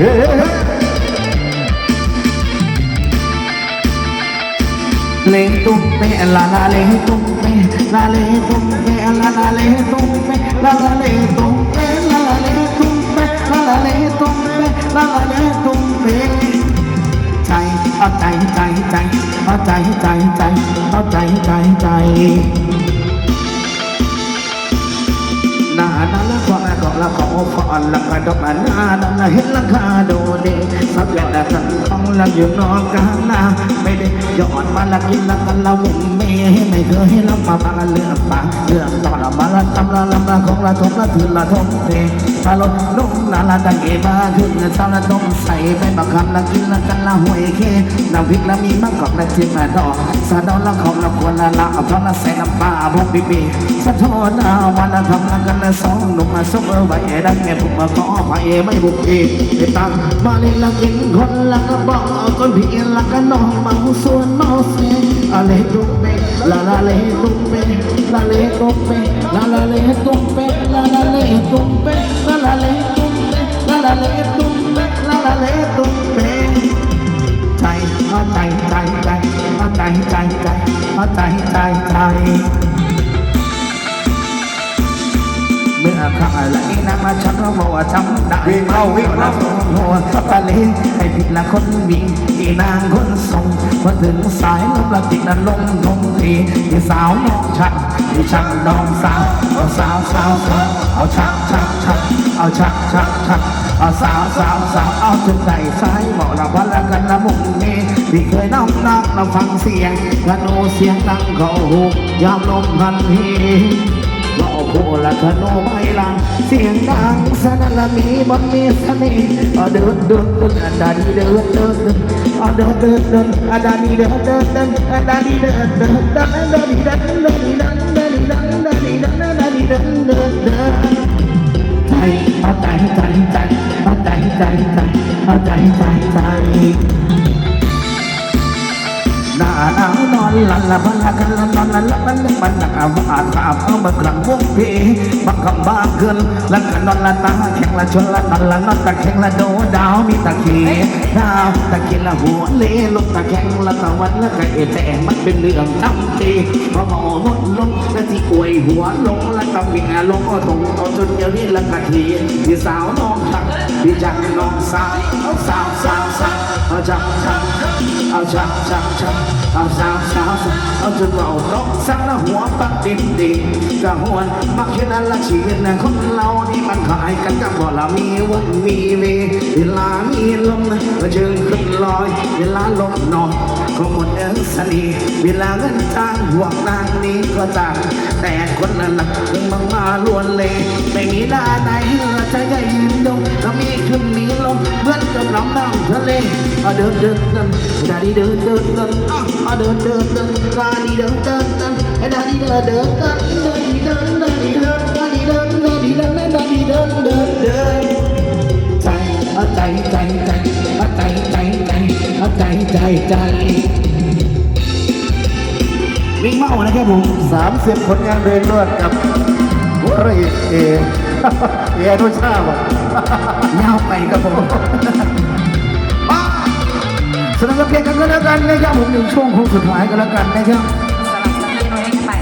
เฮ้เลตุ้มเปลาลาเลตุ้มเปลาเลตุ้มเปลาลาเลตุ้มเปลาลาเลตุ้มเปลาลาเลตุ้มเปลาลาเลตุ้มเปลาลาเลตุ้มเปใจเอาใจใจใจเอาใจใจใจเอาใจใจใจนานาละก็ละก็ละก็ ฟอนละก็ดอกนานานาเห็นละคาโดเดสักอย่างละทั้งของละอยู่นอกกลางนาไม่ได้ย้อนมาละกินละกันละวุ่นเมไม่เคยละมาบางเรื่องปากเรื่องต่อละมาละตำละละมาของละทงละถือละทงเทพาลดนุ่มละละตังเอมาขึ้นละซาละต้มใส่ไปบักคำละกินละกันละหวยเคน้ำพริกละมีมะกอกละเจิ้มละดอกสะดอนละของละควรละละเอาทอดละใส่น้ำปลาพวกบีบีสะท้อนเอาวันละทำละกันละสองหนุ่มมาซุปเอร์ไว้ดังแง่ผมมาขอไปไม่บุกเอไปตังมาเล่นละกินคนละก็บอกเอาก้นพี่ละก็นองเมาส่วนเมาเสอะไรตุ้มเปลาลาเลตุ้มเปลาเลตุ้มเปลาลาเลตุ้มเปลาลาเลตุ้มเปลาลาเลตุ้มเปลาลาเลตุ้มเปลาลาเลตุ้มเปใจใจใจใจใจใจใจใจใจ เมื่อข้าไหลน้ำมาชักเราบอกว่าจำได้วิ่งเข้าวิ่งเข้าหัวตะเลให้ผิดละคนวิ่งอีนางคนส่งพอถึงสายลมละติดนั้นลงทงทีที่สาวน้องชักที่ชักดองสาวเอาสาวสาวสาวเอาชักชักชักเอาชักชักชักเอาสาวสาวสาวเอาถึงใจสายบอกละวันละกันละมุงนี้ที่เคยน้องนักเราฟังเสียงกระโนเสียงดังเขาหูยามลมพันที โคละขนมไอลังเสียงดังสนั่นละมีบนมีเสน่ห์เอเดินเดินเดินอันดาดีเดินเดินเดินเอเดินเดินเดินอันดาดีเดินเดินเดินอันดาดีเดินเดินเดินอันดาดีเดินเดินเดินเดินเดินเดินเดินเดินเดินอันดาดีเดินเดินเดินใจเอาใจใจใจเอาใจใจใจเอาใจใจ ลันละบันละกันละนอนละละบันละบันละอาว่าอาถามเอาบักลังวงเพบักคำบ้าเกินละกันนอนละตาแข็งละชนละนอนละนอนตะแข็งละโดดาวมีตะเคียดาวตะเคียละหัวเละลงตะแข็งละตะวันละกะเอแต่มันเป็นเรื่องน้ำตีพอหมอมดลงละที่อวยหัวลงละตะวิ่งลงเอาตรงเอาจนเดียวนี้ละกะทีที่สาวน้องชักที่จังน้องสาวสาวสาวสาว เอาจักจักเอาจักจักจักเอาสาวสาวสาวเอาจนเราตกสักละหัวปักดินดินกะหวนมักแค่นั้นละชีวิตนะคนเรานี่มันขายกันกับบ่เรามีวันมีเวเวลามีลมก็เชิญขึ้นลอย เวลาลมนอนก็หมดเอิงสนีเวลาเงินทางหวงนางนี้ก็ต่างแต่คนนั้นละมังมาล้วนเลยไม่มีหน้าไหน ลำน้ำทะเลเอาเดินเดินเดินดาดีเดินเดินเดินเอาเดินเดินเดินดาดีเดินเดินเดินดาดีเดินเดินเดินดาดีเดินดาดีเดินดาดีเดินดาดีเดินดาดีเดินเดินเดินใจเอาใจใจใจเอาใจใจใจเอาใจใจใจวิ่งเมานะครับผมสามสิบผลงานเพลงรวดกับพระเอกเอเออนุชาบอก ยาวไปครับผมสนับสนุนเพลงกันก็แล้วกันนะครับผมหนึ่งช่วงโค้งสุดท้ายก็แล้วกันนะครับ